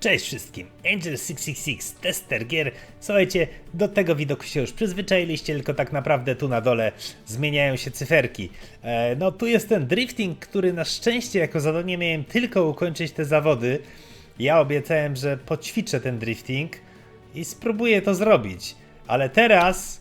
Cześć wszystkim, Angel666, tester gier. Słuchajcie, do tego widoku się już przyzwyczailiście, tylko tak naprawdę tu na dole zmieniają się cyferki. E, no tu jest ten drifting, który na szczęście jako zadanie miałem tylko ukończyć te zawody. Ja obiecałem, że poćwiczę ten drifting i spróbuję to zrobić. Ale teraz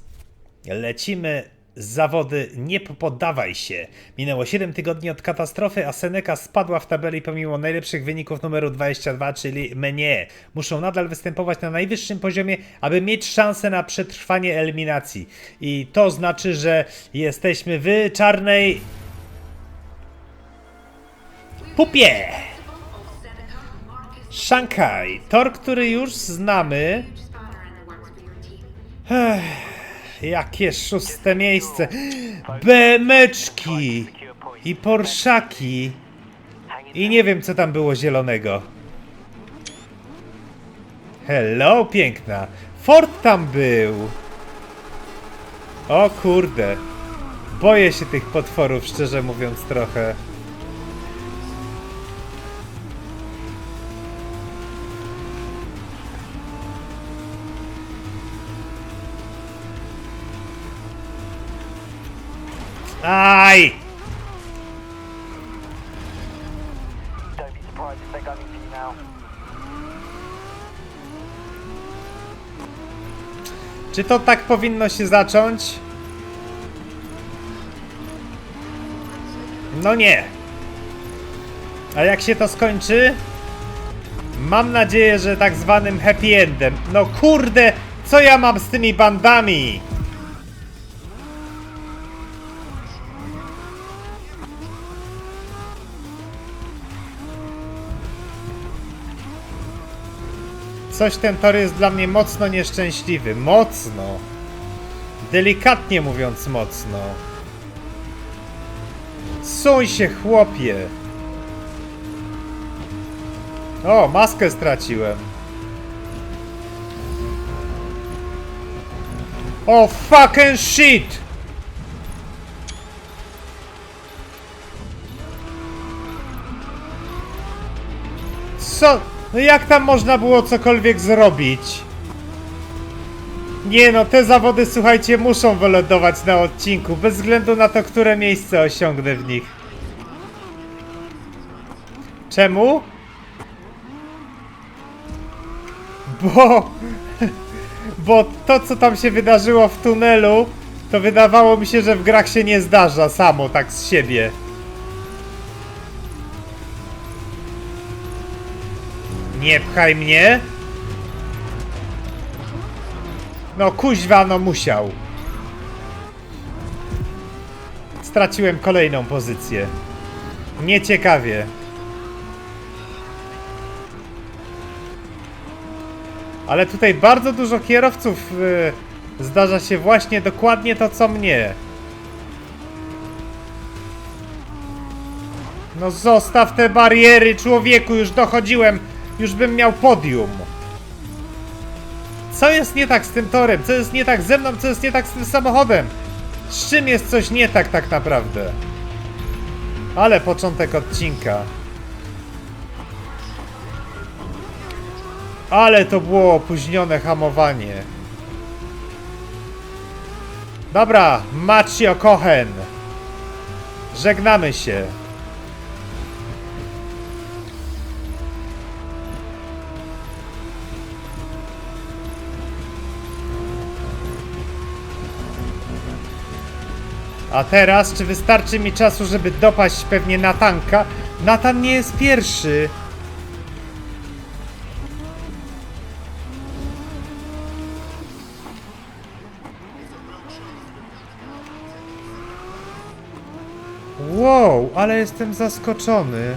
lecimy zawody Nie poddawaj się. Minęło 7 tygodni od katastrofy, a Seneca spadła w tabeli pomimo najlepszych wyników numeru 22, czyli mnie. Muszą nadal występować na najwyższym poziomie, aby mieć szansę na przetrwanie eliminacji. I to znaczy, że jesteśmy w czarnej pupie. Shanghai, tor, który już znamy. Jakie szóste miejsce. Bemeczki i Porszaki. I nie wiem, co tam było zielonego. Hello, piękna. Ford tam był. O kurde. Boję się tych potworów, szczerze mówiąc, trochę. Now. Czy to tak powinno się zacząć? No nie. A jak się to skończy? Mam nadzieję, że tak zwanym happy endem. No kurde, co ja mam z tymi bandami? Coś ten tor jest dla mnie mocno nieszczęśliwy. Mocno. Delikatnie mówiąc mocno. Suń się, chłopie. O, maskę straciłem. O, fucking shit! Co? No jak tam można było cokolwiek zrobić? Nie no, te zawody, słuchajcie, muszą wylądować na odcinku, bez względu na to, które miejsce osiągnę w nich. Czemu? Bo... Bo to, co tam się wydarzyło w tunelu, to wydawało mi się, że w grach się nie zdarza samo, tak z siebie. Nie pchaj mnie. No kuźwa, no musiał. Straciłem kolejną pozycję. Nieciekawie. Ale tutaj bardzo dużo kierowców y, zdarza się właśnie dokładnie to co mnie. No zostaw te bariery, człowieku, już dochodziłem. Już bym miał podium. Co jest nie tak z tym torem? Co jest nie tak ze mną? Co jest nie tak z tym samochodem? Z czym jest coś nie tak tak naprawdę? Ale początek odcinka. Ale to było opóźnione hamowanie. Dobra, Macio Kochen. Żegnamy się. A teraz, czy wystarczy mi czasu, żeby dopaść pewnie Natanka? Natan nie jest pierwszy. Wow, ale jestem zaskoczony.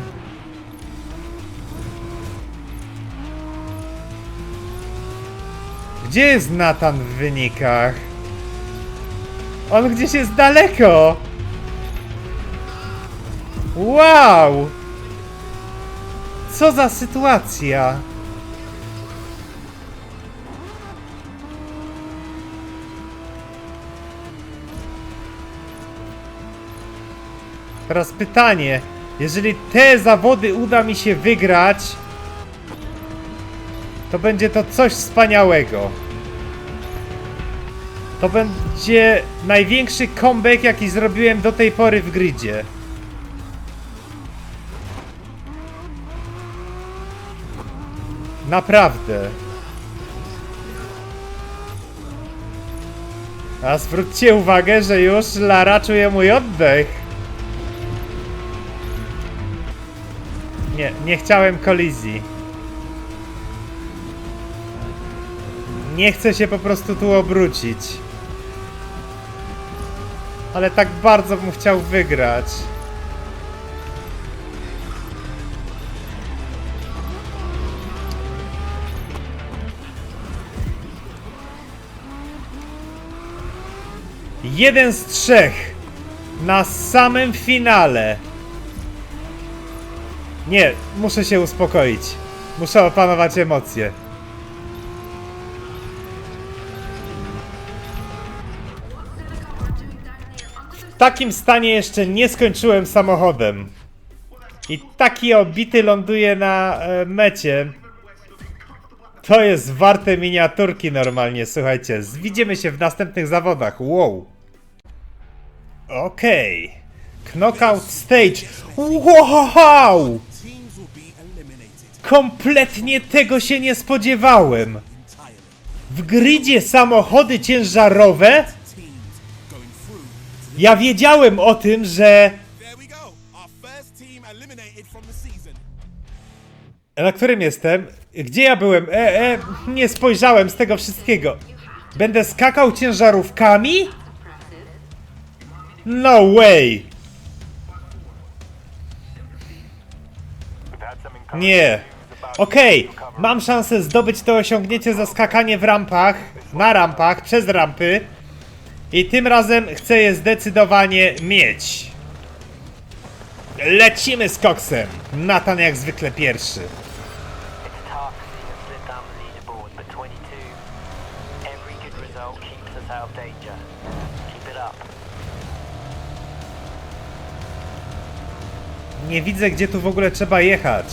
Gdzie jest Natan w wynikach? On gdzieś jest daleko! Wow! Co za sytuacja? Teraz pytanie. Jeżeli te zawody uda mi się wygrać, to będzie to coś wspaniałego. To będzie największy comeback, jaki zrobiłem do tej pory w gridzie. Naprawdę. A zwróćcie uwagę, że już Lara czuje mój oddech. Nie, nie chciałem kolizji. Nie chcę się po prostu tu obrócić. Ale tak bardzo bym chciał wygrać. Jeden z trzech. Na samym finale. Nie, muszę się uspokoić. Muszę opanować emocje. Takim stanie jeszcze nie skończyłem samochodem. I taki obity ląduje na e, mecie. To jest warte miniaturki normalnie, słuchajcie. Widzimy się w następnych zawodach. Wow. Okej. Knockout stage. Wow! Kompletnie tego się nie spodziewałem. W gridzie samochody ciężarowe? Ja wiedziałem o tym, że... Na którym jestem? Gdzie ja byłem? E, e, nie spojrzałem z tego wszystkiego. Będę skakał ciężarówkami? No way! Nie. Okej, recovery. mam szansę zdobyć to osiągnięcie za skakanie w rampach, na rampach, przez rampy. I tym razem chcę je zdecydowanie mieć. Lecimy z koksem. Natan jak zwykle pierwszy. It's tough seeing us slip down the leaderboard, but 22. Every good result keeps us out of danger. Keep it up. Nie widzę, gdzie tu w ogóle trzeba jechać.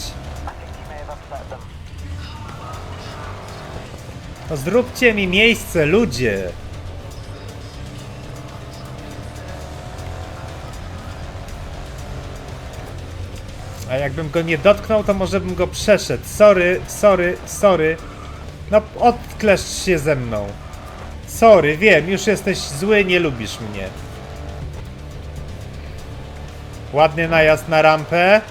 No zróbcie mi miejsce, ludzie. Jakbym go nie dotknął, to może bym go przeszedł. Sorry, sorry, sorry. No, odkleszcz się ze mną. Sorry, wiem, już jesteś zły, nie lubisz mnie. Ładny najazd na rampę.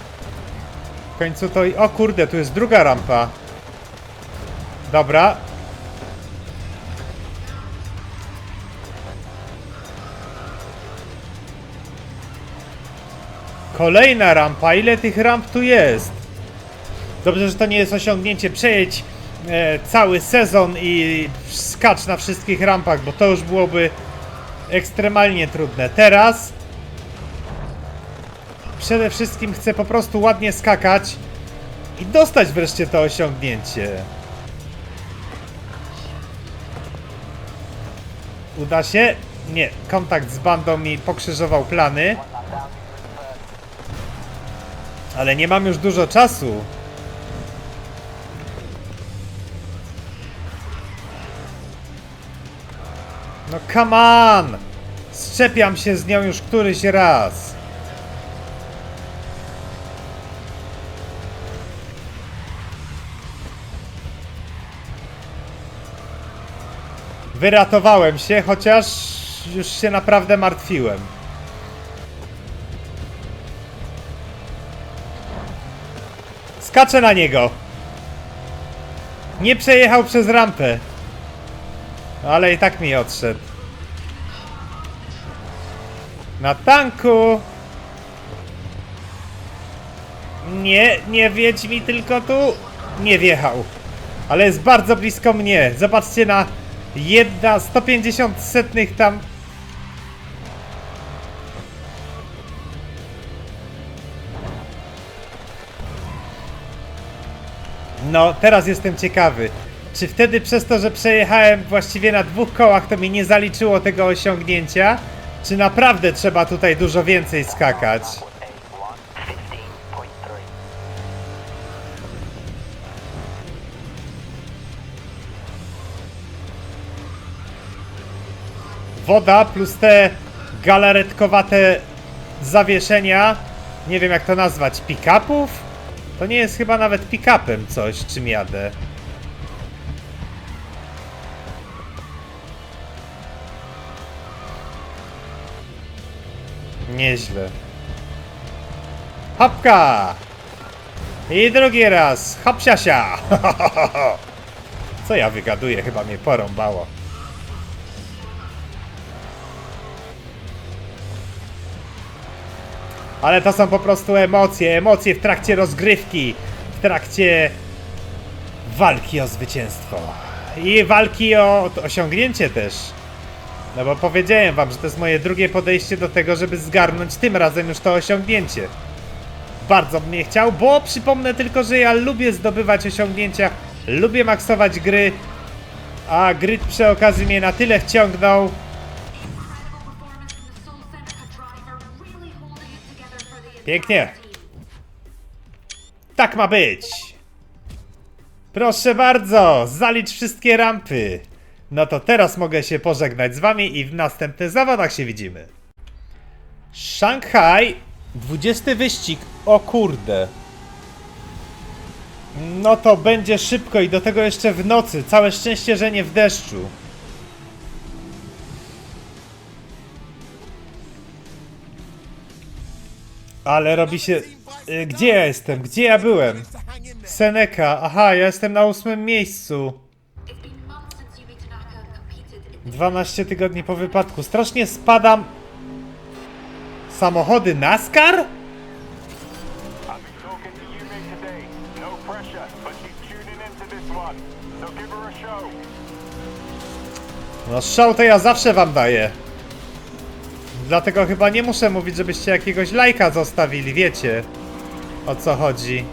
W końcu to... O kurde, tu jest druga rampa. Dobra, Kolejna rampa, ile tych ramp tu jest? Dobrze, że to nie jest osiągnięcie przejedź e, cały sezon i skacz na wszystkich rampach, bo to już byłoby ekstremalnie trudne. Teraz przede wszystkim chcę po prostu ładnie skakać i dostać wreszcie to osiągnięcie. Uda się? Nie, kontakt z bandą mi pokrzyżował plany. Ale nie mam już dużo czasu. No come on! Szczepiam się z nią już któryś raz. Wyratowałem się, chociaż już się naprawdę martwiłem. Skaczę na niego. Nie przejechał przez rampę. Ale i tak mi odszedł. Na tanku. Nie, nie wiedź mi tylko tu. Nie wjechał. Ale jest bardzo blisko mnie. Zobaczcie na jedna 150 setnych tam. No, teraz jestem ciekawy. Czy wtedy przez to, że przejechałem właściwie na dwóch kołach, to mi nie zaliczyło tego osiągnięcia? Czy naprawdę trzeba tutaj dużo więcej skakać? Woda plus te galaretkowate zawieszenia, nie wiem jak to nazwać, pick-upów? To nie jest chyba nawet pick-upem coś, czym jadę. Nieźle. Hopka! I drugi raz. Hopsiasia! Co ja wygaduję? Chyba mnie porąbało. Ale to są po prostu emocje, emocje w trakcie rozgrywki, w trakcie walki o zwycięstwo. I walki o osiągnięcie też. No bo powiedziałem wam, że to jest moje drugie podejście do tego, żeby zgarnąć tym razem już to osiągnięcie. Bardzo bym nie chciał, bo przypomnę tylko, że ja lubię zdobywać osiągnięcia, lubię maksować gry, a grid przy okazji mnie na tyle wciągnął, Pięknie. Tak ma być! Proszę bardzo, zalicz wszystkie rampy. No to teraz mogę się pożegnać z wami i w następnych zawodach się widzimy. Szanghaj, 20 wyścig. O kurde. No to będzie szybko i do tego jeszcze w nocy. Całe szczęście, że nie w deszczu. Ale robi się... Y, Gdzie ja jestem? Gdzie ja byłem? Seneca. Aha, ja jestem na ósmym miejscu. 12 tygodni po wypadku. Strasznie spadam. Samochody NASCAR? No show to ja zawsze wam daję. Dlatego chyba nie muszę mówić, żebyście jakiegoś lajka zostawili, wiecie o co chodzi.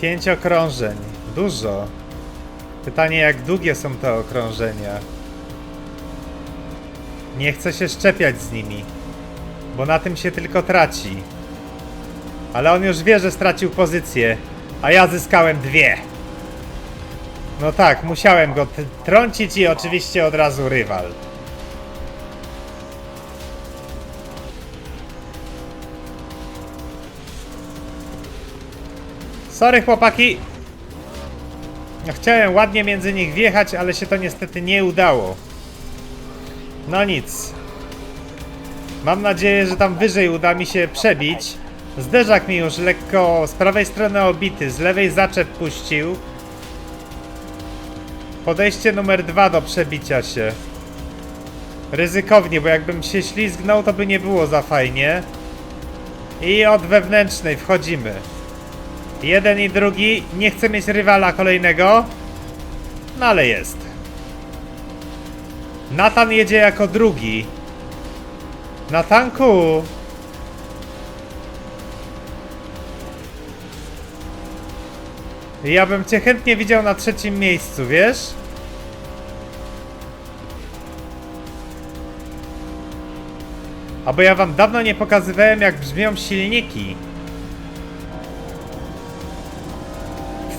Pięć okrążeń. Dużo. Pytanie, jak długie są te okrążenia? Nie chcę się szczepiać z nimi, bo na tym się tylko traci. Ale on już wie, że stracił pozycję, a ja zyskałem dwie. No tak, musiałem go trącić i oczywiście od razu rywal. Sorry chłopaki. Chciałem ładnie między nich wjechać, ale się to niestety nie udało. No nic. Mam nadzieję, że tam wyżej uda mi się przebić. Zderzak mi już lekko z prawej strony obity, z lewej zaczep puścił. Podejście numer dwa do przebicia się. Ryzykownie, bo jakbym się ślizgnął, to by nie było za fajnie. I od wewnętrznej wchodzimy. Jeden i drugi. Nie chcę mieć rywala kolejnego. No ale jest. Nathan jedzie jako drugi. Na Ja bym cię chętnie widział na trzecim miejscu, wiesz? A bo ja wam dawno nie pokazywałem jak brzmią silniki.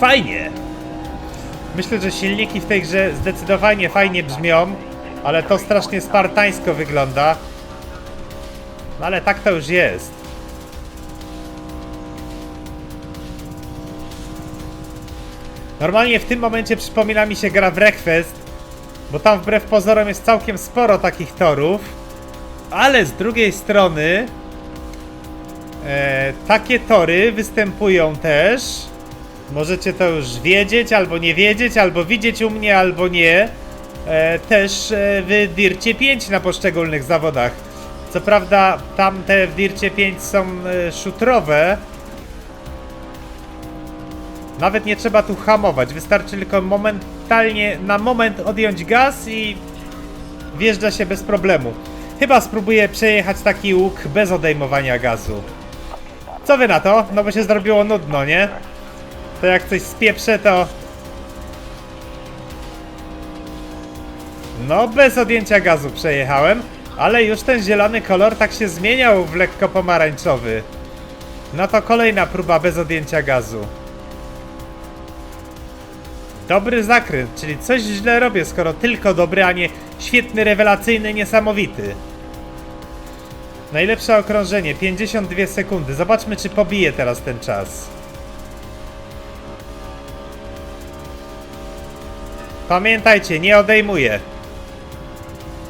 Fajnie! Myślę, że silniki w tej grze zdecydowanie fajnie brzmią, ale to strasznie spartańsko wygląda. No ale tak to już jest. Normalnie w tym momencie przypomina mi się gra w Wreckfest, bo tam wbrew pozorom jest całkiem sporo takich torów, ale z drugiej strony e, takie tory występują też. Możecie to już wiedzieć, albo nie wiedzieć, albo widzieć u mnie, albo nie. E, też e, w Dircie 5 na poszczególnych zawodach. Co prawda tamte w Dircie 5 są e, szutrowe. Nawet nie trzeba tu hamować, wystarczy tylko momentalnie, na moment odjąć gaz i wjeżdża się bez problemu. Chyba spróbuję przejechać taki łuk bez odejmowania gazu. Co wy na to? No bo się zrobiło nudno, nie? To jak coś spieprzę, to... No, bez odjęcia gazu przejechałem, ale już ten zielony kolor tak się zmieniał w lekko pomarańczowy. No to kolejna próba bez odjęcia gazu. Dobry zakręt, czyli coś źle robię, skoro tylko dobry, a nie świetny, rewelacyjny, niesamowity. Najlepsze okrążenie, 52 sekundy. Zobaczmy, czy pobije teraz ten czas. Pamiętajcie, nie odejmuję.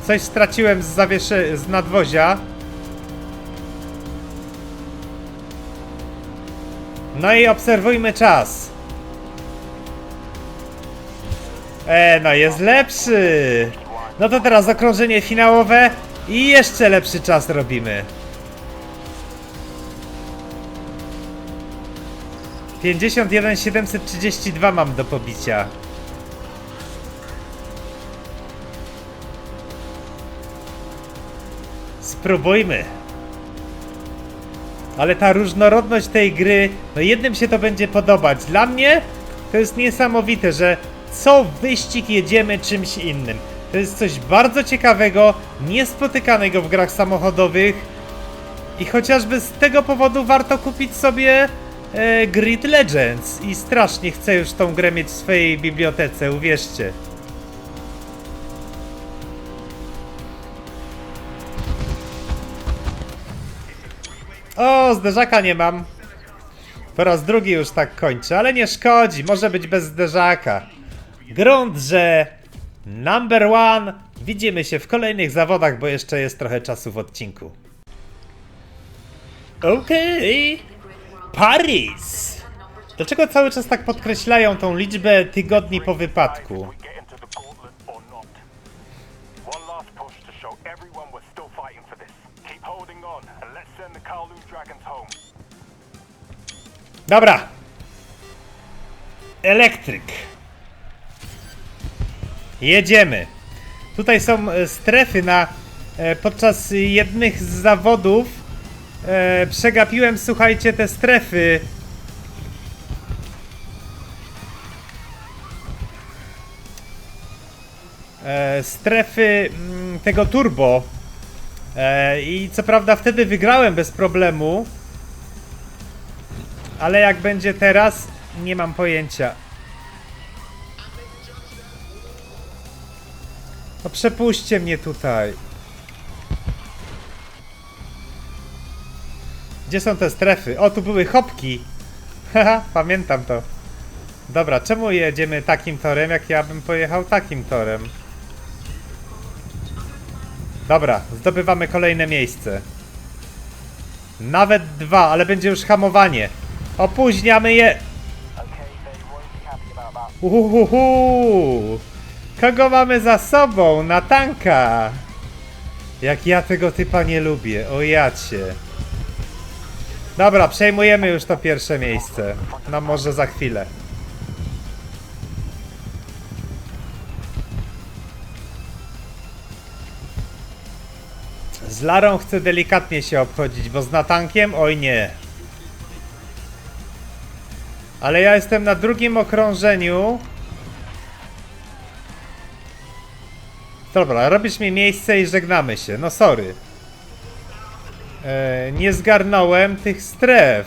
Coś straciłem z zawieszy... z nadwozia. No i obserwujmy czas. E, no jest lepszy. No to teraz okrążenie finałowe i jeszcze lepszy czas robimy. 51 732 mam do pobicia. Spróbujmy. Ale ta różnorodność tej gry, no jednym się to będzie podobać. Dla mnie to jest niesamowite, że co wyścig jedziemy czymś innym. To jest coś bardzo ciekawego, niespotykanego w grach samochodowych. I chociażby z tego powodu warto kupić sobie e, Grid Legends. I strasznie chcę już tą grę mieć w swojej bibliotece, uwierzcie. O, zderzaka nie mam. Po raz drugi już tak kończę, ale nie szkodzi, może być bez zderzaka. Grunt, że number one. Widzimy się w kolejnych zawodach, bo jeszcze jest trochę czasu w odcinku. Okej. Paris. Dlaczego cały czas tak podkreślają tą liczbę tygodni po wypadku? Dobra. Elektryk. Jedziemy. Tutaj są e, strefy na. E, podczas jednych z zawodów e, przegapiłem, słuchajcie, te strefy. Strefy mm, tego turbo. I co prawda wtedy wygrałem bez problemu. Ale jak będzie teraz, nie mam pojęcia. No przepuśćcie mnie tutaj. Gdzie są te strefy? O, tu były chopki. Haha, pamiętam to. Dobra, czemu jedziemy takim torem, jak ja bym pojechał takim torem? Dobra, zdobywamy kolejne miejsce. Nawet dwa, ale będzie już hamowanie. Opóźniamy je. Okay, Kogo mamy za sobą? Na tanka. Jak ja tego typa nie lubię. O jacie. Dobra, przejmujemy już to pierwsze miejsce. No może za chwilę. Z Larą chcę delikatnie się obchodzić, bo z Natankiem? Oj nie. Ale ja jestem na drugim okrążeniu. Dobra, robisz mi miejsce i żegnamy się. No sorry. E, nie zgarnąłem tych stref.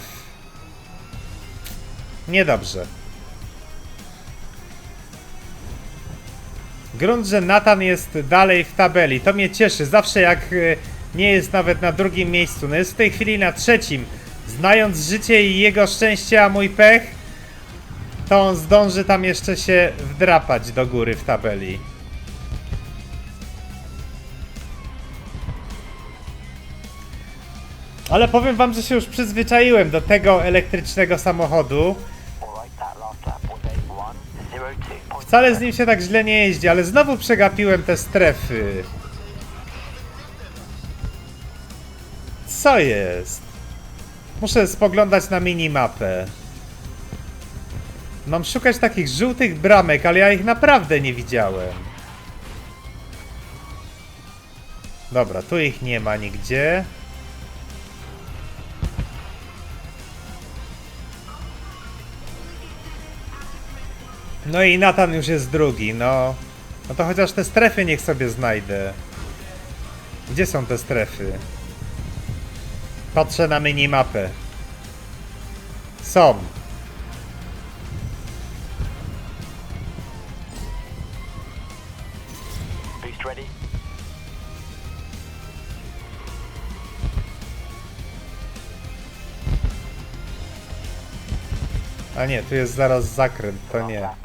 Niedobrze. Grunt, że Nathan jest dalej w tabeli. To mnie cieszy. Zawsze jak e, nie jest nawet na drugim miejscu. No jest w tej chwili na trzecim. Znając życie i jego szczęście, a mój pech, to on zdąży tam jeszcze się wdrapać do góry w tabeli. Ale powiem wam, że się już przyzwyczaiłem do tego elektrycznego samochodu. Alright, that last lap was A1, 02. Wcale z nim się tak źle nie jeździ, ale znowu przegapiłem te strefy. Co jest? Muszę spoglądać na minimapę. Mam szukać takich żółtych bramek, ale ja ich naprawdę nie widziałem. Dobra, tu ich nie ma nigdzie. No i Nathan już jest drugi, no. No to chociaż te strefy niech sobie znajdę. Gdzie są te strefy? Patrzę na minimapę. Są. A nie, tu jest zaraz zakręt, to nie.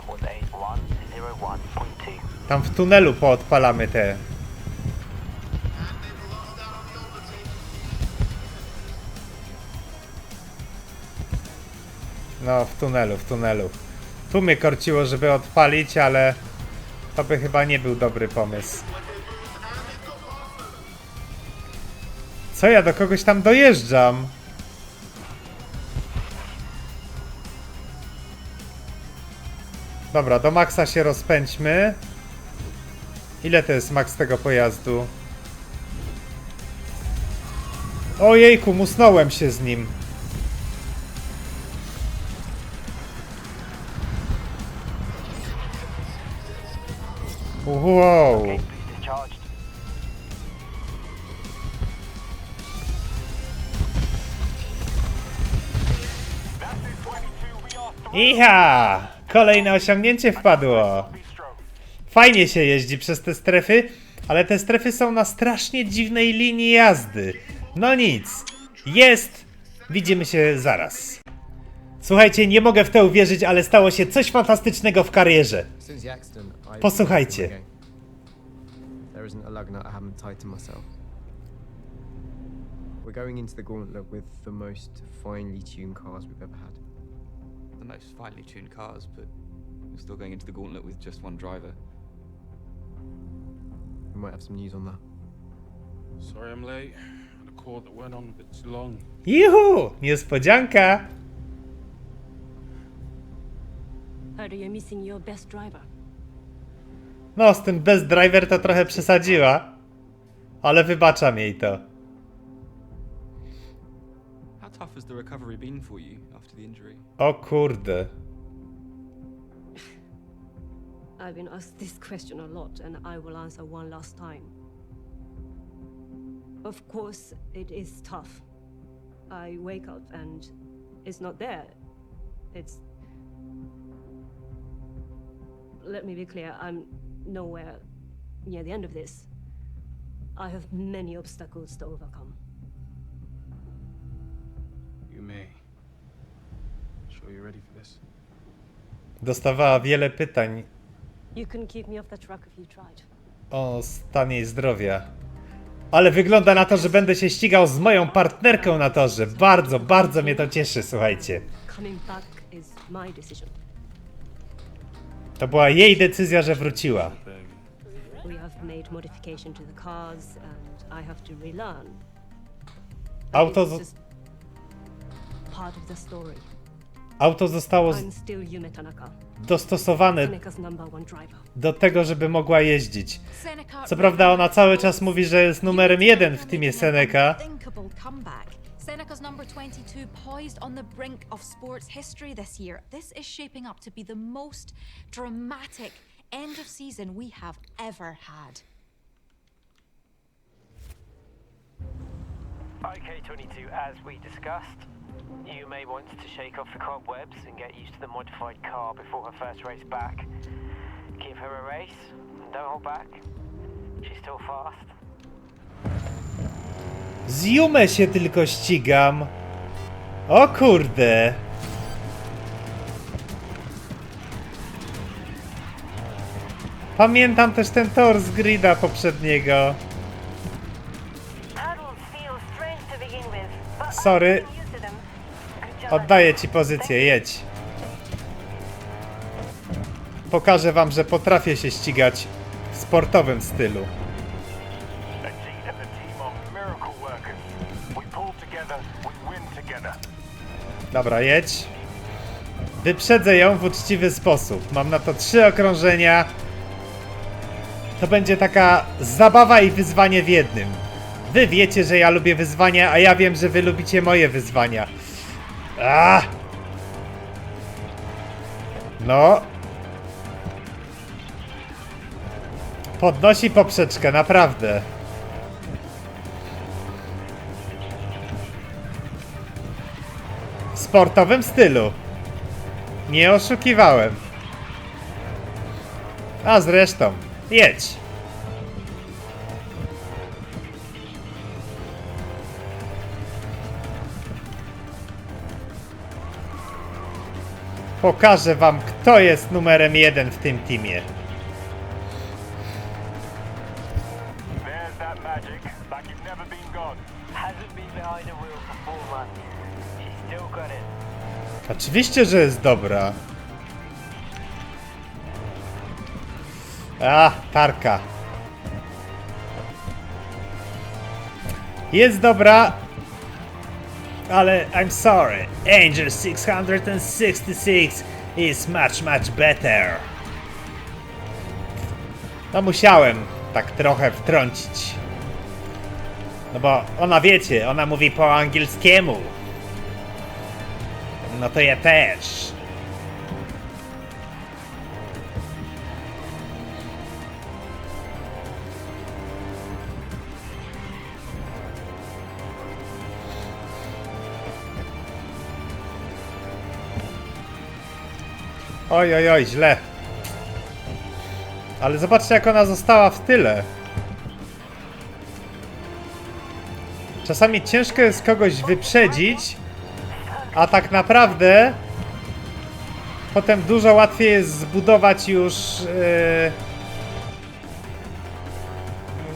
Back was 8101.2. Tam w tunelu poodpalamy te. No, w tunelu, w tunelu. Tu mnie korciło, żeby odpalić, ale to by chyba nie był dobry pomysł. Co ja do kogoś tam dojeżdżam? Dobra, do maksa się rozpędźmy. Ile to jest maks tego pojazdu? Ojejku, musnąłem się z nim. Wow. Iha! Kolejne osiągnięcie wpadło. Fajnie się jeździ przez te strefy, ale te strefy są na strasznie dziwnej linii jazdy. No nic. Jest. Widzimy się zaraz. Słuchajcie, nie mogę w to uwierzyć, ale stało się coś fantastycznego w karierze. Posłuchajcie. There isn't a lug nut I haven't tied to myself. We're going into the gauntlet with the most finely tuned cars we've ever had. the most finely tuned cars, but we're still going into the gauntlet with just one driver. We might have some news on that. Sorry I'm late. Had a call that went on a bit too long. Juhu! Niespodzianka! Heard you're missing your best driver. No, z tym best driver to trochę przesadziła. Ale wybaczam jej to. How tough has the recovery been for you after the injury? O kurde. I've been asked this question a lot, and I will answer one last time. Of course, it is tough. I wake up and it's not there. It's. Let me be clear, I'm nowhere near the end of this. I have many obstacles to overcome. You may. Sure you're ready for this? Dostawała wiele pytań You can keep me off the truck if you tried. o stan jej zdrowia. Ale wygląda na to, że będę się ścigał z moją partnerką na torze. Bardzo, bardzo mnie to cieszy, słuchajcie. Coming back is my decision. To była jej decyzja, że wróciła. We have made modification to the cars, and I have to relearn. Auto, It's zo- just part of the story. Auto zostało dostosowane do tego, żeby mogła jeździć. Co prawda ona cały czas mówi, że jest numerem jeden w teamie Seneca. Seneca's number 22 poised on the brink of sports history this year. This is shaping up to be the most dramatic end of season we have ever had. Okay, 22, as we discussed, you may want to shake off the cobwebs and get used to the modified car before her first race back. Give her a race, and don't hold back. She's still fast. Z Yume się tylko ścigam. O kurde. Pamiętam też ten tor z grida poprzedniego. Sorry. Oddaję ci pozycję, jedź. Pokażę wam, że potrafię się ścigać w sportowym stylu. Dobra, jedź. Wyprzedzę ją w uczciwy sposób. Mam na to trzy okrążenia. To będzie taka zabawa i wyzwanie w jednym. Wy wiecie, że ja lubię wyzwania, a ja wiem, że wy lubicie moje wyzwania. A! No. Podnosi poprzeczkę, naprawdę. sportowym stylu. Nie oszukiwałem. A zresztą, jedź. Pokażę wam, kto jest numerem jeden w tym teamie. Oczywiście, że jest dobra. A, tarka. Jest dobra, ale I'm sorry. Angel 666 is much, much better. No musiałem tak trochę wtrącić. No bo ona wiecie, ona mówi po angielskiemu. No to ja też. Oj, oj, oj, źle. Ale zobaczcie, jak ona została w tyle. Czasami ciężko jest kogoś wyprzedzić, a tak naprawdę potem dużo łatwiej jest zbudować już yy,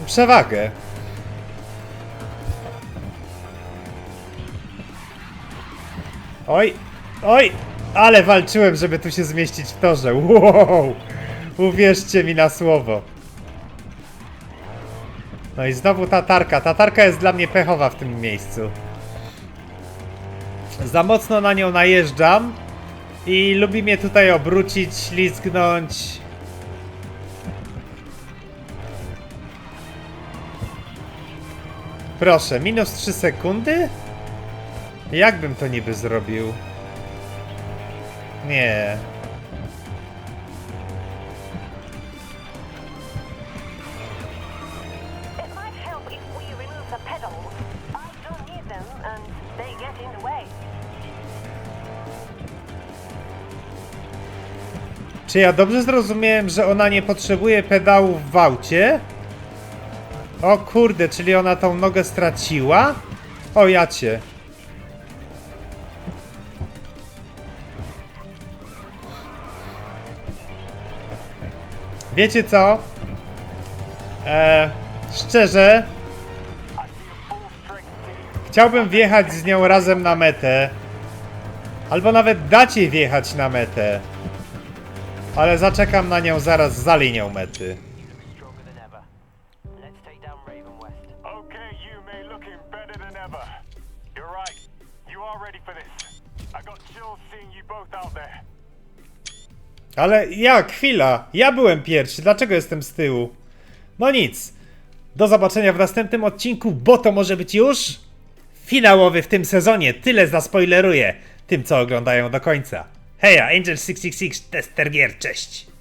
przewagę. Oj, oj, ale walczyłem, żeby tu się zmieścić w torze. Wow, uwierzcie mi na słowo. No i znowu tatarka. Tatarka jest dla mnie pechowa w tym miejscu. Za mocno na nią najeżdżam i lubi mnie tutaj obrócić, ślizgnąć. Proszę, minus 3 sekundy? Jakbym to niby zrobił? Nie. Czy ja dobrze zrozumiałem, że ona nie potrzebuje pedałów w aucie? O kurde, czyli ona tą nogę straciła? O jacie. Wiecie co? Eee, szczerze, chciałbym wjechać z nią razem na metę. Albo nawet dać jej wjechać na metę. Ale zaczekam na nią zaraz za linią mety. Out there. Ale jak? Chwila! Ja byłem pierwszy, dlaczego jestem z tyłu? No nic. Do zobaczenia w następnym odcinku, bo to może być już finałowy w tym sezonie. Tyle zaspoileruję tym, co oglądają do końca. Heja, Angel666, tester gier, cześć!